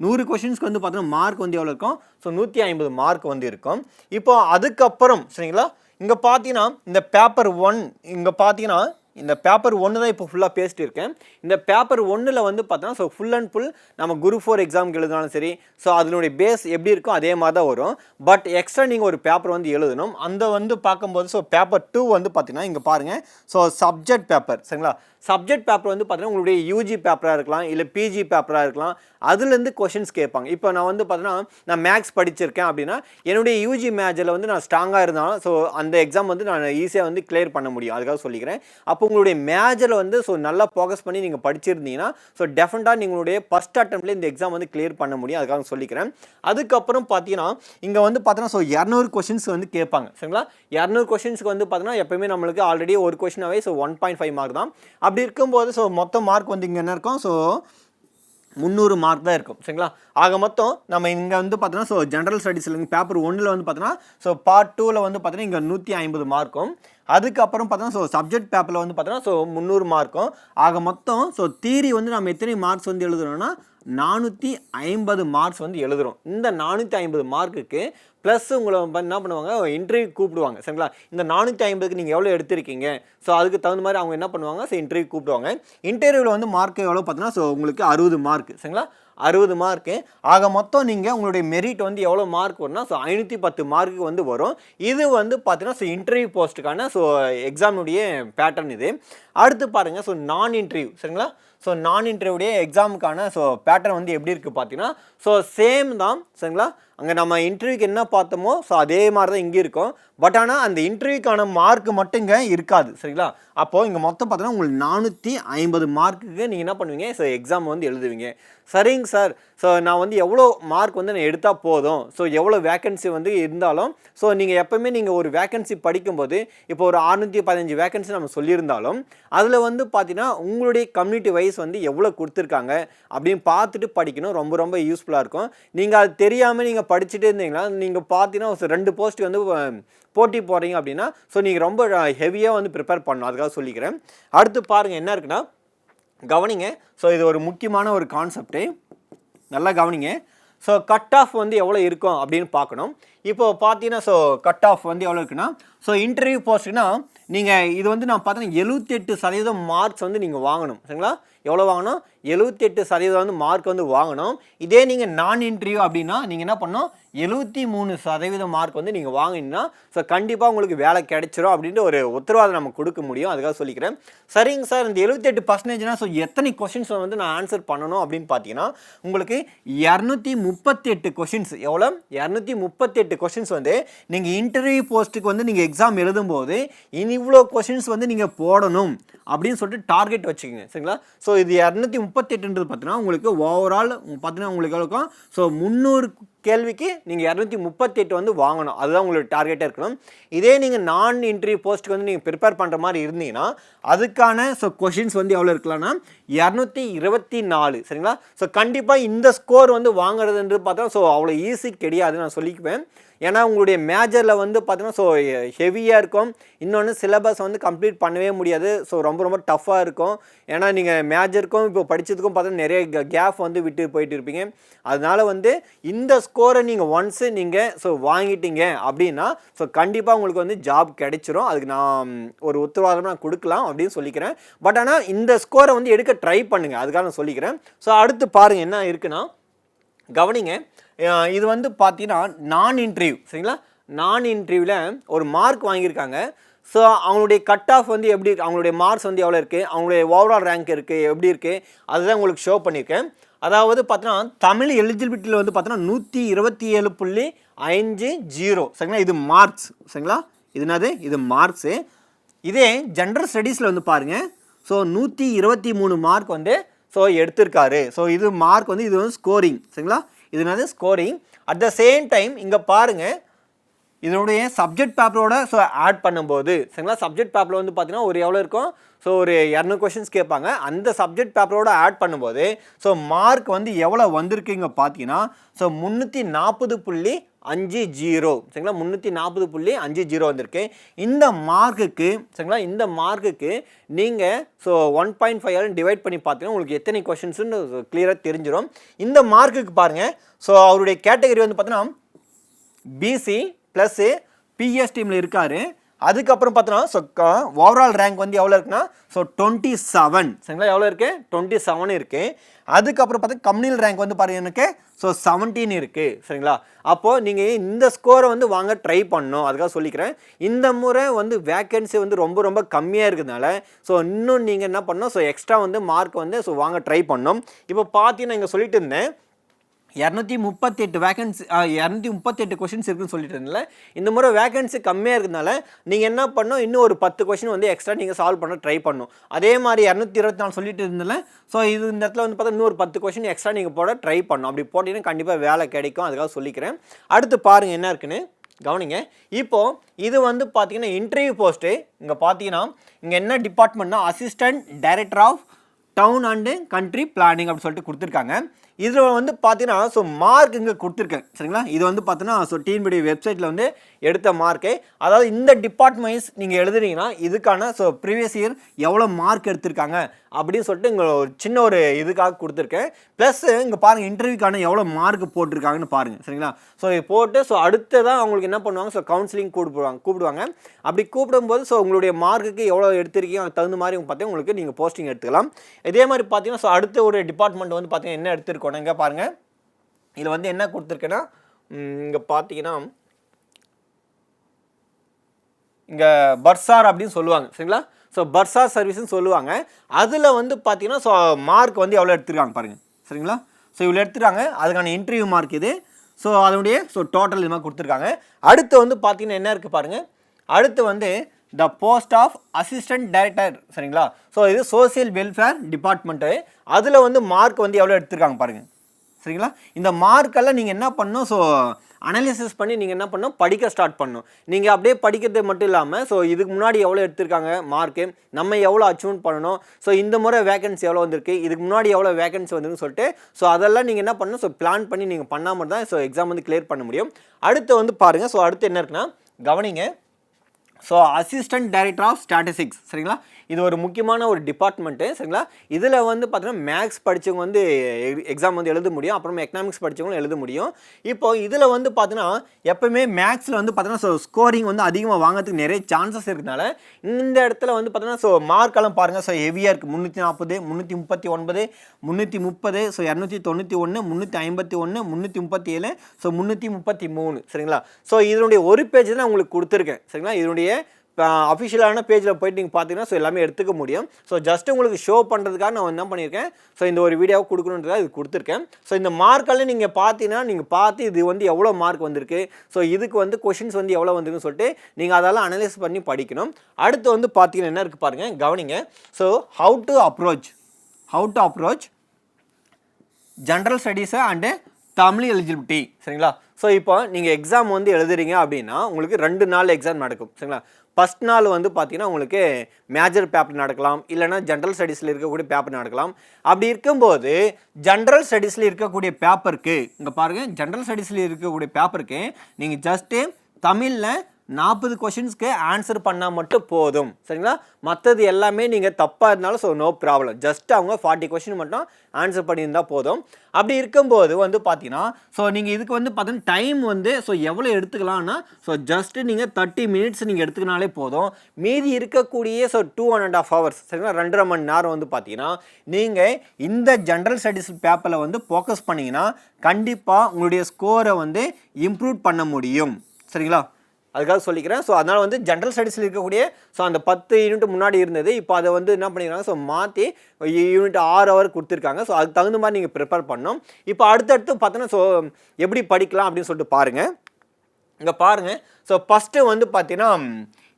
நூறு கொஷின்ஸ்க்கு வந்து பார்த்தீங்கன்னா மார்க் வந்து எவ்வளோ இருக்கும்? ஸோ நூற்றி ஐம்பது மார்க் வந்து இருக்கும். இப்போ அதுக்கப்புறம் சரிங்களா? இங்கே பார்த்தீங்கன்னா இந்த பேப்பர் ஒன் இங்கே பார்த்தீங்கன்னா இந்த பேப்பர் ஒன்று தான் இப்போ ஃபுல்லாக பேசிட்டு இருக்கேன். இந்த பேப்பர் ஒன்றில் வந்து பார்த்தோன்னா ஸோ ஃபுல் அண்ட் ஃபுல் நம்ம குரூப் ஃபோர் எக்ஸாமுக்கு எழுதினாலும் சரி ஸோ அதனுடைய பேஸ் எப்படி இருக்கோ அதே மாதிரி தான் வரும். பட் எக்ஸ்ட்ரா நீங்கள் ஒரு பேப்பர் வந்து எழுதணும். அந்த வந்து பார்க்கும்போது ஸோ பேப்பர் டூ வந்து பார்த்தீங்கன்னா இங்கே பாருங்கள் ஸோ சப்ஜெக்ட் பேப்பர் சரிங்களா? சப்ஜெக்ட் பேப்பர் வந்து பார்த்தீங்கன்னா உங்களுடைய யூஜி பேப்பராக இருக்கலாம் இல்லை பிஜி பேப்பராக இருக்கலாம். அதுலேருந்து கொஷின்ஸ் கேட்பாங்க. இப்போ நான் வந்து பார்த்தீங்கன்னா நான் மேக்ஸ் படிச்சிருக்கேன் அப்படின்னா என்னுடைய யூஜி மேஜரில் வந்து நான் ஸ்ட்ராங்காக இருந்தாலும் ஸோ அந்த எக்ஸாம் வந்து நான் ஈஸியாக வந்து கிளியர் பண்ண முடியும். அதுக்காக சொல்லிக்கிறேன். அப்போ உங்களுடைய மேஜரில் வந்து ஸோ நல்லா ஃபோக்கஸ் பண்ணி நீங்கள் படிச்சிருந்தீங்கன்னா ஸோ டெஃபினட்டாக நீங்களுடைய ஃபஸ்ட் அட்டம்ப்ட்ல இந்த எக்ஸாம் வந்து கிளியர் பண்ண முடியும். அதுக்காக சொல்லிக்கிறேன். அதுக்கப்புறம் பார்த்தீங்கன்னா இங்கே வந்து பார்த்தீங்கன்னா ஸோ இரநூறு கொஷின்ஸ் வந்து கேட்பாங்க. சரிங்களா? இரநூறு கொஷின்ஸ்க்கு வந்து பார்த்தீங்கன்னா எப்பயுமே நம்மளுக்கு ஆல்ரெடி ஒரு கொஷினாவே so one point five mark தான். அப்படி இருக்கும்போது ஸோ மொத்த மார்க் வந்து இங்கே என்ன இருக்கும்? ஸோ முந்நூறு மார்க் தான் இருக்கும். சரிங்களா? ஆக மொத்தம் நம்ம இங்கே வந்து பார்த்தோன்னா ஸோ ஜென்ரல் ஸ்டடீஸில் பேப்பர் ஒன்றில் வந்து பார்த்தோன்னா ஸோ பார்ட் டூவில் வந்து பார்த்தோன்னா இங்கே நூற்றி ஐம்பது மார்க்கும் அதுக்கப்புறம் பார்த்தோன்னா ஸோ சப்ஜெக்ட் பேப்பரில் வந்து பார்த்தோன்னா ஸோ முந்நூறு மார்க்கும் ஆக மொத்தம் ஸோ தீரி வந்து நம்ம எத்தனை மார்க்ஸ் வந்து எழுதுறோம்னா நானூற்றி ஐம்பது மார்க்ஸ் வந்து எழுதுகிறோம் இந்த நானூற்றி ஐம்பது மார்க்குக்கு ப்ளஸ் உங்களை வந்து என்ன பண்ணுவாங்க? இன்டர்வியூ கூப்பிடுவாங்க. சரிங்களா? இந்த நானூற்றி ஐம்பதுக்கு நீங்கள் எவ்வளோ எடுத்திருக்கீங்க? ஸோ அதுக்கு தகுந்த மாதிரி அவங்க என்ன பண்ணுவாங்க? ஸோ இன்டர்வியூ கூப்பிடுவாங்க. இன்டர்வியூவில் வந்து மார்க் எவ்வளோ பார்த்தீங்கன்னா ஸோ உங்களுக்கு அறுபது மார்க் சரிங்களா? அறுபது மார்க்கு ஆக மொத்தம் நீங்கள் உங்களுடைய மெரிட் வந்து எவ்வளோ மார்க் வரும்னா ஸோ ஐநூற்றி பத்து மார்க்கு வந்து வரும். இது வந்து பார்த்தீங்கன்னா ஸோ இன்டர்வியூ போஸ்ட்டுக்கான ஸோ எக்ஸாமுடைய பேட்டர்ன் இது. அடுத்து பாருங்கள் ஸோ நான் இன்டர்வியூ சரிங்களா? ஸோ நான் இன்டர்வியூடைய எக்ஸாமுக்கான ஸோ பேட்டர்ன் வந்து எப்படி இருக்குது பார்த்தீங்கன்னா ஸோ சேம் தான் சரிங்களா? அங்கே நம்ம இன்டர்வியூக்கு என்ன பார்த்தோமோ ஸோ அதே மாதிரி தான் இங்கே இருக்கும். பட் ஆனால் அந்த இன்டர்வியூக்கான மார்க் மட்டும் இங்கே இருக்காது சரிங்களா? அப்போது இங்கே மொத்தம் பார்த்தோன்னா உங்களுக்கு நானூற்றி ஐம்பது மார்க்குக்கு நீங்கள் என்ன பண்ணுவீங்க? ஸோ எக்ஸாம் வந்து எழுதுவீங்க. சரிங்க சார் ஸோ நான் வந்து எவ்வளோ மார்க் வந்து நான் எடுத்தால் போதும்? ஸோ எவ்வளோ வேக்கன்சி வந்து இருந்தாலும் ஸோ நீங்கள் எப்போவுமே நீங்கள் ஒரு வேக்கன்சி படிக்கும்போது இப்போ ஒரு அறுநூற்றி பதினஞ்சு வேக்கன்சி நம்ம சொல்லியிருந்தாலும் அதில் வந்து பார்த்தீங்கன்னா உங்களுடைய கம்யூனிட்டி வைஸ் வந்து எவ்வளோ கொடுத்துருக்காங்க அப்படின்னு பார்த்துட்டு படிக்கணும். ரொம்ப ரொம்ப யூஸ்ஃபுல்லாக இருக்கும். நீங்கள் அது தெரியாமல் நீங்கள் படிச்சுட்டே இருந்தீங்கன்னா நீங்கள் பார்த்தீங்கன்னா ஒரு ரெண்டு போஸ்ட் வந்து போட்டி போகிறீங்க அப்படின்னா ஸோ நீங்கள் ரொம்ப ஹெவியாக வந்து ப்ரிப்பேர் பண்ணணும். அதுக்காக சொல்லிக்கிறேன். அடுத்து பாருங்கள் என்ன இருக்குன்னா கவனிங்க. ஸோ இது ஒரு முக்கியமான ஒரு கான்செப்ட்டு நல்லா கவனிங்க. ஸோ கட் ஆஃப் வந்து எவ்வளோ இருக்கும் அப்படின்னு பார்க்கணும். இப்போ பார்த்தீங்கன்னா ஸோ கட் ஆஃப் வந்து எவ்வளோ இருக்குன்னா ஸோ இன்டர்வியூ போஸ்ட்னா நீங்கள் இது வந்து நான் பார்த்தீங்கன்னா எழுபத்தெட்டு சதவீதம் மார்க்ஸ் வந்து நீங்கள் வாங்கணும். சரிங்களா? எவ்வளோ வாங்கணும்? எழுபத்தெட்டு சதவீதம் வந்து மார்க் வந்து வாங்கணும். இதே நீங்கள் நான் இன்டர்வியூ அப்படின்னா நீங்கள் என்ன பண்ணணும்? எழுபத்தி மூணு சதவீதம் மார்க் வந்து நீங்கள் வாங்கினீங்கன்னா ஸோ கண்டிப்பாக உங்களுக்கு வேலை கிடைச்சிரும் அப்படின்ட்டு ஒரு உத்தரவாதம் நம்ம கொடுக்க முடியும். அதுக்காக சொல்லிக்கிறேன். சரிங்க சார் இந்த எழுபத்தெட்டு பர்சன்டேஜ்னா ஸோ எத்தனை கொஷின்ஸ் வந்து நான் ஆன்சர் பண்ணணும் அப்படின்னு பார்த்தீங்கன்னா உங்களுக்கு இரநூத்தி முப்பத்தெட்டு கொஷின்ஸ் எவ்வளோ இரநூத்தி முப்பத்தெட்டு கொஷின்ஸ் வந்து நீங்கள் இன்டர்வியூ போஸ்ட்டுக்கு வந்து நீங்கள் எக்ஸாம் எழுதும்போது இனி இவ்வளோ கொஷின்ஸ் வந்து நீங்கள் போடணும் அப்படின்னு சொல்லிட்டு டார்கெட் வச்சுக்கோங்க. சரிங்களா? ஸோ இது இரநூத்தி முப்பத்தெட்டுன்றது பார்த்தீங்கன்னா உங்களுக்கு ஓவரால் பார்த்தீங்கன்னா உங்களுக்கு இருக்கும்? ஸோ முந்நூறு கேள்விக்கு நீங்கள் இரநூத்தி முப்பத்தெட்டு வந்து வாங்கணும். அதுதான் உங்களுக்கு டார்கெட்டாக இருக்கணும். இதே நீங்கள் நான் இன்டர்வியூ போஸ்ட்டுக்கு வந்து நீங்கள் ப்ரிப்பேர் பண்ணுற மாதிரி இருந்தீங்கன்னா அதுக்கான ஸோ கொஷின்ஸ் வந்து எவ்வளோ இருக்கலாம்னா இரநூத்தி இருபத்தி நாலு. சரிங்களா? ஸோ கண்டிப்பாக இந்த ஸ்கோர் வந்து வாங்குறதுன்றது பார்த்தா ஸோ அவ்வளோ ஈஸி கிடையாது நான் சொல்லிக்குவேன். ஏன்னா உங்களுடைய மேஜரில் வந்து பார்த்தீங்கன்னா ஸோ ஹெவியாக இருக்கும். இன்னொன்று சிலபஸ் வந்து கம்ப்ளீட் பண்ணவே முடியாது. ஸோ ரொம்ப ரொம்ப டஃப்பாக இருக்கும். ஏன்னா நீங்கள் மேஜருக்கும் இப்போ படித்ததுக்கும் பார்த்தீங்கன்னா நிறைய கேப் வந்து விட்டு போயிட்டு இருப்பீங்க. அதனால வந்து இந்த ஸ்கோரை நீங்கள் ஒன்ஸு நீங்கள் ஸோ வாங்கிட்டீங்க அப்படின்னா ஸோ கண்டிப்பாக உங்களுக்கு வந்து ஜாப் கிடைச்சிரும். அதுக்கு நான் ஒரு உத்தரவாதம் நான் கொடுக்கலாம் அப்படின்னு சொல்லிக்கிறேன். பட் ஆனால் இந்த ஸ்கோரை வந்து எடுக்க ட்ரை பண்ணுங்கள் அதுக்காக நான் சொல்லிக்கிறேன். ஸோ அடுத்து பாருங்கள் என்ன இருக்குன்னா கவனிங்க. இது வந்து பார்த்தீங்கன்னா நான் இன்டர்வியூ சரிங்களா? நான் இன்டர்வியூவில் ஒரு மார்க் வாங்கியிருக்காங்க. ஸோ அவங்களுடைய கட் ஆஃப் வந்து எப்படி அவங்களுடைய மார்க்ஸ் வந்து எவ்வளோ இருக்குது அவங்களுடைய ஓவரால் ரேங்க் இருக்குது எப்படி இருக்குது அதுதான் உங்களுக்கு ஷோ பண்ணியிருக்கேன். அதாவது பார்த்தீங்கன்னா தமிழ் எலிஜிபிலிட்டியில் வந்து பார்த்தோன்னா நூற்றி இருபத்தி ஏழு புள்ளி அஞ்சு ஜீரோ. சரிங்களா? இது மார்க்ஸ் சரிங்களா? இது என்னது? இது மார்க்ஸு இதே ஜென்ரல் ஸ்டடீஸில் வந்து பாருங்கள் ஸோ நூற்றி இருபத்தி மூணு மார்க் வந்து ஸோ எடுத்திருக்காரு. ஸோ இது மார்க் வந்து இது வந்து ஸ்கோரிங் சரிங்களா? இது என்னது scoring at the same time இங்கே பாருங்கள் இதனுடைய சப்ஜெக்ட் பேப்பரோட ஸோ ஆட் பண்ணும்போது சரிங்களா? சப்ஜெக்ட் பேப்பரில் வந்து பார்த்தீங்கன்னா ஒரு எவ்வளோ இருக்கும்? ஸோ ஒரு இரநூறு கொஷின்ஸ் கேட்பாங்க. அந்த சப்ஜெக்ட் பேப்பரோட ஆட் பண்ணும்போது ஸோ மார்க் வந்து எவ்வளோ வந்திருக்குங்க பார்த்தீங்கன்னா ஸோ முந்நூற்றி நாற்பது புள்ளி அஞ்சு ஜீரோ. சரிங்களா? முந்நூற்றி நாற்பது புள்ளி அஞ்சு ஜீரோ வந்திருக்கு. இந்த மார்க்குக்கு சரிங்களா? இந்த மார்க்குக்கு நீங்கள் so one point five divide பண்ணி பார்த்தீங்கன்னா உங்களுக்கு எத்தனை கொஷின்ஸ்னு கிளியராக தெரிஞ்சிடும் இந்த மார்க்குக்கு பாருங்கள் ஸோ அவருடைய கேட்டகரி வந்து பார்த்தீங்கன்னா பிசி ப்ளஸ்ஸு பிஎஸ் டீமில் இருக்கார். அதுக்கப்புறம் பார்த்தோன்னா ஸோ ஓவரால் ரேங்க் வந்து எவ்வளோ இருக்குன்னா ஸோ டுவெண்ட்டி செவன் சரிங்களா? எவ்வளோ இருக்குது டுவெண்ட்டி செவன் இருக்குது அதுக்கப்புறம் பார்த்தா கம்யூனல் ரேங்க் வந்து பாருங்க எனக்கு ஸோ செவன்டீன் இருக்குது சரிங்களா? அப்போது நீங்கள் இந்த ஸ்கோரை வந்து வாங்க ட்ரை பண்ணணும். அதுக்காக சொல்லிக்கிறேன். இந்த முறை வந்து வேக்கன்சி வந்து ரொம்ப ரொம்ப கம்மியாக இருக்கிறதுனால ஸோ இன்னும் நீங்கள் என்ன பண்ணணும்? ஸோ எக்ஸ்ட்ரா வந்து மார்க் வந்து ஸோ வாங்க ட்ரை பண்ணணும். இப்போ பார்த்தீங்கன்னா இங்கே சொல்லிட்டு இருந்தேன். இரநூத்தி முப்பத்தெட்டு வேகன்சி இரநூத்தி முப்பத்தெட்டு கொஷின்ஸ் இருக்குன்னு சொல்லிட்டு இருந்தேன்ல இந்த முறை வேகன்சி கம்மியாக இருக்கிறதுனால நீங்கள் என்ன பண்ணணும்? இன்னும் ஒரு பத்து கொஷின் வந்து எக்ஸ்ட்ரா நீங்கள் சால்வ் பண்ண ட்ரை பண்ணணும். அதே மாதிரி இரநூத்தி இருபத்தி நாலு சொல்லிட்டு இருந்தேன்ல. ஸோ இது இந்த இடத்துல வந்து பார்த்தா இன்னொரு பத்து கொஷின் எக்ஸ்ட்ரா நீங்கள் போட ட்ரை பண்ணணும். அப்படி போட்டிங்கன்னா கண்டிப்பாக வேலை கிடைக்கும். அதுக்காக சொல்லிக்கிறேன். அடுத்து பாருங்கள் என்ன இருக்குன்னு. கவனிங்க. இப்போது இது வந்து பார்த்தீங்கன்னா இன்டர்வியூ போஸ்ட்டு இங்கே பார்த்தீங்கன்னா இங்கே என்ன டிபார்ட்மெண்ட்னா assistant director of town and country planning அப்படின்னு சொல்லிட்டு கொடுத்துருக்காங்க. இதில் வந்து பார்த்தீங்கன்னா ஸோ மார்க் இங்கே கொடுத்துருக்கேன். சரிங்களா? இது வந்து பார்த்தீங்கன்னா ஸோ டிஎன்பி வெப்சைட்டில் வந்து எடுத்த மார்க்கை அதாவது இந்த டிபார்ட்மெண்ட்ஸ் நீங்கள் எழுதுனீங்கன்னா இதுக்கான ஸோ ப்ரீவியஸ் இயர் எவ்வளோ மார்க் எடுத்திருக்காங்க அப்படின்னு சொல்லிட்டு இங்கே ஒரு சின்ன ஒரு இதுக்காக கொடுத்துருக்கேன். ப்ளஸ் இங்கே பாருங்கள் இன்டர்வியூக்கான எவ்வளோ மார்க் போட்டிருக்காங்கன்னு பாருங்கள் சரிங்களா? ஸோ இது போட்டு ஸோ அடுத்ததான் அவங்களுக்கு என்ன பண்ணுவாங்க? ஸோ கவுன்சிலிங் கூப்பிடுவாங்க கூப்பிடுவாங்க. அப்படி கூப்பிடும்போது ஸோ உங்களுடைய மார்க்குக்கு எவ்வளோ எடுத்திருக்கீங்க அதுக்கு தகுந்த மாதிரி பார்த்தீங்கன்னா உங்களுக்கு நீங்கள் போஸ்டிங் எடுத்துக்கலாம். இதே மாதிரி பார்த்தீங்கன்னா ஸோ அடுத்த ஒரு டிபார்ட்மெண்ட் வந்து பார்த்தீங்கன்னா என்ன எடுத்திருக்கோம்? பார்க்கணும் பாருங்கள் இதில் வந்து என்ன கொடுத்துருக்குன்னா இங்கே பார்த்தீங்கன்னா இங்கே பர்சார் அப்படின்னு சொல்லுவாங்க. சரிங்களா? ஸோ பர்சார் சர்வீஸ்னு சொல்லுவாங்க. அதில் வந்து பார்த்தீங்கன்னா ஸோ மார்க் வந்து எவ்வளோ எடுத்துருக்காங்க பாருங்கள் சரிங்களா? ஸோ இவ்வளோ எடுத்துருக்காங்க. அதுக்கான இன்டர்வியூ மார்க் இது. ஸோ அதனுடைய ஸோ டோட்டல் இது மாதிரி கொடுத்துருக்காங்க. அடுத்து வந்து பார்த்தீங்கன்னா என்ன இருக்குது பாருங்கள் அடுத்து வந்து the post of assistant director சரிங்களா? ஸோ இது சோசியல் வெல்ஃபேர் டிபார்ட்மெண்ட்டு அதில் வந்து மார்க் வந்து எவ்வளோ எடுத்திருக்காங்க பாருங்கள் சரிங்களா? இந்த மார்க்கெல்லாம் நீங்கள் என்ன பண்ணணும்? ஸோ அனலிசிஸ் பண்ணி நீங்கள் என்ன பண்ணணும்? படிக்க ஸ்டார்ட் பண்ணணும். நீங்கள் அப்படியே படிக்கிறது மட்டும் இல்லாமல் ஸோ இதுக்கு முன்னாடி எவ்வளோ எடுத்திருக்காங்க மார்க்கு நம்ம எவ்வளோ அச்சீவ்மெண்ட் பண்ணணும்? ஸோ இந்த முறை வேகன்சி எவ்வளோ வந்திருக்கு? இதுக்கு முன்னாடி எவ்வளோ வேகன்சி வந்துருக்குன்னு சொல்லிட்டு ஸோ அதெல்லாம் நீங்கள் என்ன பண்ணணும்? ஸோ பிளான் பண்ணி நீங்கள் பண்ணாமல் தான் ஸோ எக்ஸாம் வந்து கிளியர் பண்ண முடியும். அடுத்து வந்து பாருங்கள் ஸோ அடுத்து என்ன இருக்குன்னா கவனிங்க. So assistant director of statistics சரிங்களா? இது ஒரு முக்கியமான ஒரு டிபார்ட்மெண்ட்டு சரிங்களா? இதில் வந்து பார்த்தீங்கன்னா மேக்ஸ் படித்தவங்க வந்து எக்ஸாம் வந்து எழுத முடியும். அப்புறம் எக்கனாமிக்ஸ் படித்தவங்களும் எழுத முடியும். இப்போ இதில் வந்து பார்த்தீங்கன்னா எப்பவுமே மேக்ஸில் வந்து பார்த்தீங்கன்னா ஸோ ஸ்கோரிங் வந்து அதிகமாக வாங்கிறதுக்கு நிறைய சான்சஸ் இருக்கனால இந்த இடத்துல வந்து பார்த்தீங்கன்னா ஸோ மார்க்கெல்லாம் பாருங்கள் ஸோ ஹெவியாக இருக்குது முந்நூற்றி நாற்பது முந்நூற்றி முப்பத்தி ஒன்பது முந்நூற்றி முப்பது ஸோ இரநூத்தி தொண்ணூற்றி ஒன்று முந்நூற்றி ஐம்பத்தி ஒன்று முந்நூற்றி முப்பத்தி ஏழு ஸோ முந்நூற்றி முப்பத்தி மூணு சரிங்களா? ஸோ இதனுடைய ஒரு பேஜ் தான் உங்களுக்கு கொடுத்துருக்கேன் சரிங்களா? இதனுடைய அஃபிஷியலான பேஜில் போயிட்டு நீங்கள் பார்த்தீங்கன்னா ஸோ எல்லாமே எடுத்துக்க முடியும். ஸோ ஜஸ்ட் உங்களுக்கு ஷோ பண்ணுறதுக்காக நான் என்ன பண்ணியிருக்கேன்? ஸோ இந்த ஒரு வீடியோவை கொடுக்கணுன்றதா இது கொடுத்துருக்கேன். ஸோ இந்த மார்க்கெல்லாம் நீங்கள் பார்த்தீங்கன்னா நீங்கள் பார்த்து இது வந்து எவ்வளோ மார்க் வந்திருக்கு? ஸோ இதுக்கு வந்து கொஷின்ஸ் வந்து எவ்வளோ வந்திருக்குன்னு சொல்லிட்டு நீங்கள் அதெல்லாம் அனலைஸ் பண்ணி படிக்கணும். அடுத்து வந்து பார்த்தீங்கன்னா என்ன இருக்குது பாருங்கள் கவனிங்க. So how to approach how to approach general ஸ்டடீஸை and Tamil eligibility சரிங்களா? ஸோ இப்போ நீங்கள் எக்ஸாம் வந்து எழுதுறீங்க அப்படின்னா உங்களுக்கு ரெண்டு நாள் எக்ஸாம் நடக்கும். சரிங்களா? ஃபஸ்ட் நாள் வந்து பார்த்திங்கன்னா உங்களுக்கு மேஜர் பேப்பர் நடக்கலாம் இல்லைனா ஜென்ரல் ஸ்டடீஸில் இருக்கக்கூடிய பேப்பர் நடக்கலாம். அப்படி இருக்கும்போது ஜென்ரல் ஸ்டடீஸில் இருக்கக்கூடிய பேப்பருக்கு இங்கே பாருங்கள் ஜென்ரல் ஸ்டடீஸில் இருக்கக்கூடிய பேப்பருக்கு நீங்கள் ஜஸ்ட்டு தமிழில் நாற்பது கொஷின்ஸ்க்கு ஆன்சர் பண்ணால் மட்டும் போதும். சரிங்களா? மற்றது எல்லாமே நீங்கள் தப்பாக இருந்தாலும் ஸோ நோ ப்ராப்ளம் ஜஸ்ட் அவங்க ஃபார்ட்டி கொஷின் மட்டும் ஆன்சர் பண்ணியிருந்தால் போதும். அப்படி இருக்கும்போது வந்து பார்த்தீங்கன்னா ஸோ நீங்கள் இதுக்கு வந்து பார்த்தீங்கன்னா டைம் வந்து ஸோ எவ்வளோ எடுத்துக்கலாம்னா ஸோ ஜஸ்ட்டு நீங்கள் தேர்ட்டி மினிட்ஸ் நீங்கள் எடுத்துக்கினாலே போதும். மீதி இருக்கக்கூடிய so two and and half hours சரிங்களா? ரெண்டரை மணி நேரம் வந்து பார்த்தீங்கன்னா நீங்கள் இந்த ஜென்ரல் ஸ்டடீஸ் பேப்பரில் வந்து ஃபோக்கஸ் பண்ணிங்கன்னா கண்டிப்பாக உங்களுடைய ஸ்கோரை வந்து இம்ப்ரூவ் பண்ண முடியும். சரிங்களா? அதுக்காக சொல்லிக்கிறேன். ஸோ அதனால் வந்து ஜென்ரல் ஸ்டடீஸில் இருக்கக்கூடிய ஸோ அந்த பத்து யூனிட் முன்னாடி இருந்தது. இப்போ அதை வந்து என்ன பண்ணிக்கிறாங்க ஸோ மாற்றி யூனிட் ஆறு ஹவர் கொடுத்துருக்காங்க. ஸோ அதுக்கு தகுந்த மாதிரி நீங்கள் ப்ரிப்பேர் பண்ணணும். இப்போ அடுத்தடுத்து பார்த்தோன்னா ஸோ எப்படி படிக்கலாம் அப்படின்னு சொல்லிட்டு பாருங்கள் இங்கே பாருங்கள் ஸோ ஃபஸ்ட்டு வந்து பார்த்தீங்கன்னா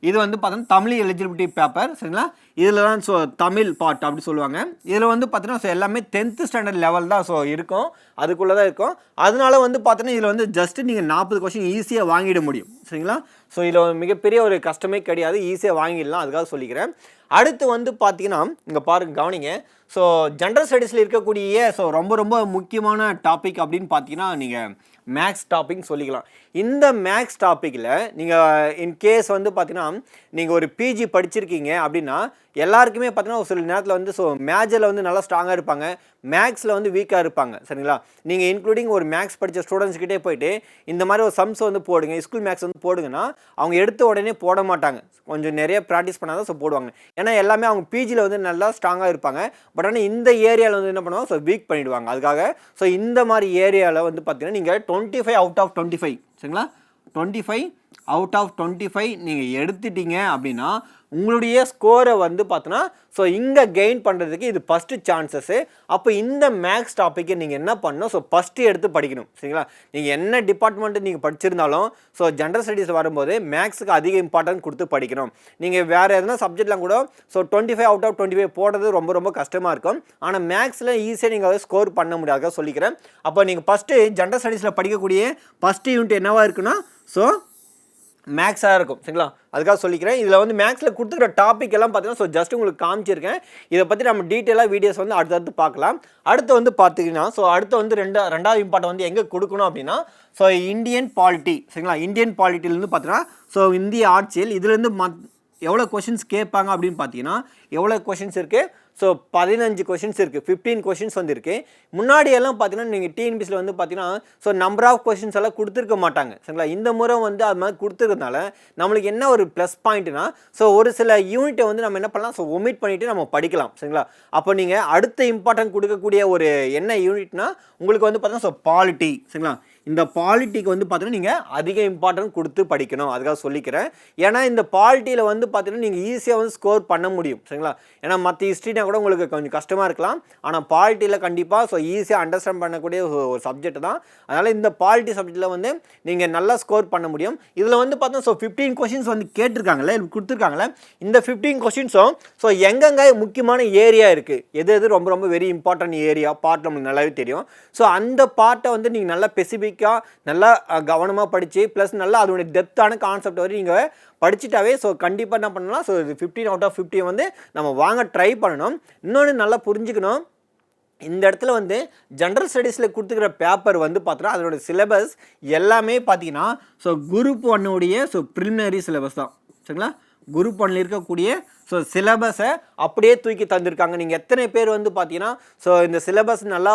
இது வந்து பார்த்தோன்னா தமிழ் எலிஜிபிலிட்டி பேப்பர் சரிங்களா? இதில் தான் ஸோ தமிழ் பார்ட் அப்படி சொல்லுவாங்க. இதில் வந்து பார்த்தீங்கன்னா ஸோ எல்லாமே டென்த்து ஸ்டாண்டர்ட் லெவல் தான் ஸோ இருக்கும். அதுக்குள்ளே தான் இருக்கும். அதனால வந்து பார்த்தீங்கன்னா இதில் வந்து ஜஸ்ட்டு நீங்கள் நாற்பது கொஷின் ஈஸியாக வாங்கிட முடியும். சரிங்களா? ஸோ இதில் மிகப்பெரிய ஒரு கஷ்டமே கிடையாது. ஈஸியாக வாங்கிடலாம். அதுக்காக சொல்லிக்கிறேன். அடுத்து வந்து பார்த்தீங்கன்னா இங்கே பாருங்க கவனிங்க. ஸோ ஜென்ரல் ஸ்டடீஸில் இருக்கக்கூடிய ஸோ ரொம்ப ரொம்ப முக்கியமான டாபிக் அப்படின்னு பார்த்தீங்கன்னா நீங்கள் மேக்ஸ் டாபிக் சொல்லிக்கலாம். இந்த மேக்ஸ் டாப்பிக்கில் நீங்கள் இன்கேஸ் வந்து பார்த்தீங்கன்னா நீங்கள் ஒரு பிஜி படிச்சிருக்கீங்க அப்படின்னா எல்லாருக்குமே பார்த்தீங்கன்னா ஒரு சில நேரத்தில் வந்து ஸோ மேஜரில் வந்து நல்லா ஸ்ட்ராங்காக இருப்பாங்க. மேக்ஸில் வந்து வீக்காக இருப்பாங்க. சரிங்களா? நீங்கள் இன்க்ளூடிங் ஒரு மேக்ஸ் படித்த ஸ்டூடெண்ட்ஸ்கிட்டே போயிட்டு இந்த மாதிரி ஒரு சம்ஸ் வந்து போடுங்க. ஸ்கூல் மேக்ஸ் வந்து போடுங்கன்னா அவங்க எடுத்த உடனே போட மாட்டாங்க. கொஞ்சம் நிறைய ப்ராக்டிஸ் பண்ணால் தான் ஸோ போடுவாங்க. ஏன்னா எல்லாமே அவங்க பிஜியில் வந்து நல்லா ஸ்ட்ராங்காக இருப்பாங்க. பட் ஆனால் இந்த ஏரியாவில் வந்து என்ன பண்ணுவாங்க? ஸோ வீக் பண்ணிவிடுவாங்க அதுக்காக ஸோ இந்த மாதிரி ஏரியாவில் வந்து பார்த்தீங்கன்னா நீங்கள் twenty five out of twenty five சரிங்களா? Twenty five out of twenty five நீங்கள் எடுத்துட்டீங்க அப்படின்னா உங்களுடைய ஸ்கோரை வந்து பார்த்தோன்னா ஸோ இங்கே கெயின் பண்ணுறதுக்கு இது ஃபஸ்ட்டு சான்சஸ்ஸு அப்போ இந்த மேக்ஸ் டாப்பிக்கை நீங்கள் என்ன பண்ணணும்? ஸோ ஃபஸ்ட்டு எடுத்து படிக்கணும். சரிங்களா? நீங்கள் என்ன டிபார்ட்மெண்ட்டு நீங்கள் படிச்சிருந்தாலும் ஸோ ஜென்ரல் ஸ்டடீஸ் வரும்போது மேக்ஸுக்கு அதிக இம்பார்ட்டன்ட் கொடுத்து படிக்கணும். நீங்கள் வேறு எதனா சப்ஜெக்ட்லாம் கூட so twenty five out of twenty five போடுறது ரொம்ப ரொம்ப கஷ்டமாக இருக்கும். ஆனால் மேக்ஸில் ஈஸியாக நீங்கள் அதை ஸ்கோர் பண்ண முடியாத சொல்லிக்கிறேன். அப்போ நீங்கள் ஃபஸ்ட்டு ஜென்ரல் ஸ்டடீஸில் படிக்கக்கூடிய ஃபஸ்ட்டு யூனிட் என்னவாக இருக்குன்னா ஸோ மேக்ஸாக இருக்கும் சரிங்களா? அதுக்காக சொல்லிக்கிறேன். இதில் வந்து மேக்ஸில் கொடுத்துக்கிற டாபிக் எல்லாம் பார்த்தீங்கன்னா ஸோ ஜஸ்ட் உங்களுக்கு காமிச்சிருக்கேன். இதை பற்றி நம்ம டீட்டெயிலாக வீடியோஸ் வந்து அடுத்தடுத்து பார்க்கலாம். அடுத்து வந்து பார்த்தீங்கன்னா ஸோ அடுத்து வந்து ரெண்டு ரெண்டாவது இம்பார்ட்டன் வந்து எங்கே கொடுக்கணும் அப்படின்னா ஸோ இந்தியன் பாலிட்டி சரிங்களா? இந்தியன் பாலிட்டிலேருந்து பார்த்தீங்கன்னா ஸோ இந்திய ஆட்சியில் இதுலேருந்து மத் எவ்வளோ கொஷின்ஸ் கேட்பாங்க அப்படின்னு பார்த்தீங்கன்னா எவ்வளோ கொஷின்ஸ் இருக்குது ஸோ பதினஞ்சு கொஷின்ஸ் இருக்குது ஃபிஃப்டீன் கொஷின்ஸ் வந்துருக்கு. முன்னாடி எல்லாம் பார்த்தீங்கன்னா நீங்கள் டிஎன்பிசியில் வந்து பார்த்தீங்கன்னா ஸோ நம்பர் ஆஃப் கொஷின்ஸ் எல்லாம் கொடுத்துருக்க மாட்டாங்க. சரிங்களா? இந்த முறை வந்து அது மாதிரி கொடுத்துருக்கனால நம்மளுக்கு என்ன ஒரு ப்ளஸ் பாயிண்ட்னா ஸோ ஒரு சில யூனிட்டை வந்து நம்ம என்ன பண்ணலாம்? ஸோ ஒமிட் பண்ணிவிட்டு நம்ம படிக்கலாம். சரிங்களா? அப்போ நீங்கள் அடுத்த இம்பார்ட்டன்ட் கொடுக்கக்கூடிய ஒரு என்ன யூனிட்னா உங்களுக்கு வந்து பார்த்தீங்கன்னா ஸோ பாலிட்டி சரிங்களா? இந்த பாலிட்டிக்கு வந்து பார்த்தீங்கன்னா நீங்கள் அதிக இம்பார்ட்டன்ட் கொடுத்து படிக்கணும். அதுக்காக சொல்லிக்கிறேன். ஏன்னா இந்த பாலிட்டியில் வந்து பார்த்தீங்கன்னா நீங்கள் ஈஸியாக வந்து ஸ்கோர் பண்ண முடியும். சரிங்களா? ஏன்னா மற்ற ஹிஸ்ட்ரினா கூட உங்களுக்கு கொஞ்சம் கஷ்டமாக இருக்கலாம். ஆனால் பாலிட்டியில் கண்டிப்பாக ஸோ ஈஸியாக அண்டர்ஸ்டாண்ட் பண்ணக்கூடிய ஒரு- சப்ஜெக்ட் தான். அதனால் இந்த பாலிட்டி சப்ஜெக்ட்டில் வந்து நீங்கள் நல்லா ஸ்கோர் பண்ண முடியும். இதில் வந்து பார்த்தோம் ஸோ ஃபிஃப்டீன் கொஷின்ஸ் வந்து கேட்டிருக்காங்களே கொடுத்துருக்காங்களே இந்த ஃபிஃப்டீன் கொஷின்ஸும் ஸோ எங்கெங்கே முக்கியமான ஏரியா இருக்குது எது எது ரொம்ப ரொம்ப வெரி இம்பார்ட்டன்ட் ஏரியா பார்ட் நம்மளுக்கு நல்லாவே தெரியும். ஸோ அந்த பார்ட்டை வந்து நீங்கள் நல்லா ஸ்பெசிஃபிக்காக நல்லா கவனமாக படித்து ப்ளஸ் நல்லா அதோடைய டெப்த்தான கான்செப்ட் வரை நீங்கள் படிச்சுட்டாவே ஸோ கண்டிப்பாக என்ன பண்ணலாம்? ஸோ இது ஃபிஃப்டீன் அவுட் ஆஃப் ஃபிஃப்டி வந்து நம்ம வாங்க ட்ரை பண்ணணும். இன்னொன்று நல்லா புரிஞ்சுக்கணும். இந்த இடத்துல வந்து ஜென்ரல் ஸ்டடீஸில் கொடுத்துக்கிற பேப்பர் வந்து பார்த்தோன்னா அதனோட சிலபஸ் எல்லாமே பார்த்தீங்கன்னா ஸோ குரூப் ஒன்னுடைய ஸோ ப்ரிலிமினரி சிலபஸ் தான். சரிங்களா? குரூப் ஒன்ல இருக்கக்கூடிய ஸோ சிலபஸை அப்படியே தூக்கி தந்திருக்காங்க. நீங்கள் எத்தனை பேர் வந்து பார்த்தீங்கன்னா ஸோ இந்த சிலபஸ் நல்லா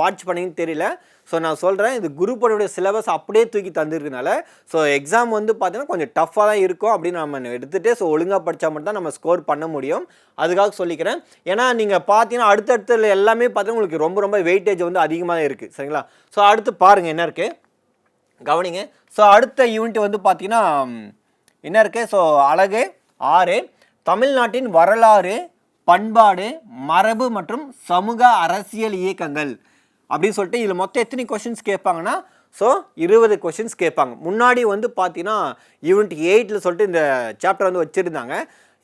வாட்ச் பண்ணீங்கன்னு தெரியல. ஸோ நான் சொல்கிறேன் இது குரூப் சிலபஸ் அப்படியே தூக்கி தந்திருக்கனால ஸோ எக்ஸாம் வந்து பார்த்தீங்கன்னா கொஞ்சம் டஃப்பாக தான் இருக்கும் அப்படின்னு நம்ம எடுத்துகிட்டு ஸோ ஒழுங்காக படித்தா மட்டும் தான் நம்ம ஸ்கோர் பண்ண முடியும். அதுக்காக சொல்லிக்கிறேன். ஏன்னா நீங்கள் பார்த்தீங்கன்னா அடுத்தடுத்த எல்லாமே பார்த்தீங்கன்னா உங்களுக்கு ரொம்ப ரொம்ப வெயிட்டேஜ் வந்து அதிகமாக தான் இருக்குது சரிங்களா? ஸோ அடுத்து பாருங்கள் என்ன இருக்குது கவனிங்க. ஸோ அடுத்த யூனிட் வந்து பார்த்தீங்கன்னா என்ன இருக்கு? ஸோ அழகு ஆறு தமிழ்நாட்டின் வரலாறு பண்பாடு மரபு மற்றும் சமூக அரசியல் இயக்கங்கள் அப்படின்னு சொல்லிட்டு இதில் மொத்தம் எத்தனை கொஷின்ஸ் கேட்பாங்கன்னா ஸோ இருபது கொஷின்ஸ் கேட்பாங்க. முன்னாடி வந்து பார்த்தீங்கன்னா யூனிட் எயிட்டில் சொல்லிட்டு இந்த சாப்டர் வந்து வச்சுருந்தாங்க.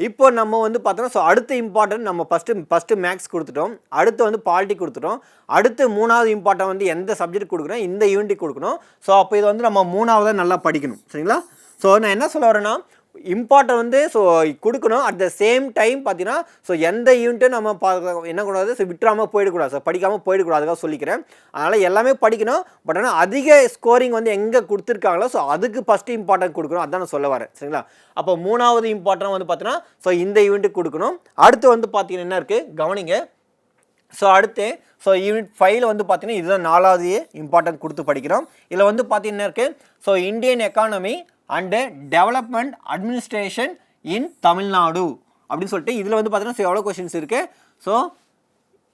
இப்போ நம்ம வந்து பார்த்தோன்னா ஸோ அடுத்த இம்பார்ட்டன்ட் நம்ம ஃபஸ்ட்டு ஃபஸ்ட்டு மேக்ஸ் கொடுத்துட்டோம். அடுத்து வந்து பாலிட்டி கொடுத்துட்டோம். அடுத்து மூணாவது இம்பார்ட்டன் வந்து எந்த சப்ஜெக்ட் கொடுக்குறோம் இந்த யூனிட் கொடுக்கணும். ஸோ அப்போ இது வந்து நம்ம மூணாவதாக நல்லா படிக்கணும். சரிங்களா? ஸோ நான் என்ன சொல்ல வரேன்னா இம்பார்ட்டன் வந்து ஸோ கொடுக்கணும். அட் த சேம் டைம் பார்த்தீங்கன்னா ஸோ எந்த யூனிட்டும் நம்ம பா என்ன கூடாது? ஸோ விட்டுறாமல் போயிடக்கூடாது. ஸோ படிக்காமல் போயிடக்கூடாதுக்காக சொல்லிக்கிறேன். அதனால் எல்லாமே படிக்கணும். பட் ஆனால் அதிக ஸ்கோரிங் வந்து எங்கே கொடுத்துருக்காங்களோ ஸோ அதுக்கு ஃபஸ்ட்டு இம்பார்ட்டன்ட் கொடுக்கணும். அதான் நான் சொல்ல வரேன். சரிங்களா? அப்போ மூணாவது இம்பார்ட்டன் வந்து பார்த்தீங்கன்னா ஸோ இந்த யூனிட்டுக்கு கொடுக்கணும். அடுத்து வந்து பார்த்தீங்கன்னா என்ன இருக்குது கவனிங்க. ஸோ அடுத்து ஸோ யூனிட் ஃபைவ்ல வந்து பார்த்தீங்கன்னா இதுதான் நாலாவது இம்பார்ட்டன்ட் கொடுத்து படிக்கிறோம். இதில் வந்து பார்த்தீங்கன்னா இருக்குது so Indian economy and development administration in Tamil Nadu அப்படின்னு சொல்லிட்டு இதில் வந்து பார்த்தீங்கன்னா எவ்வளோ கொஷின்ஸ் இருக்குது ஸோ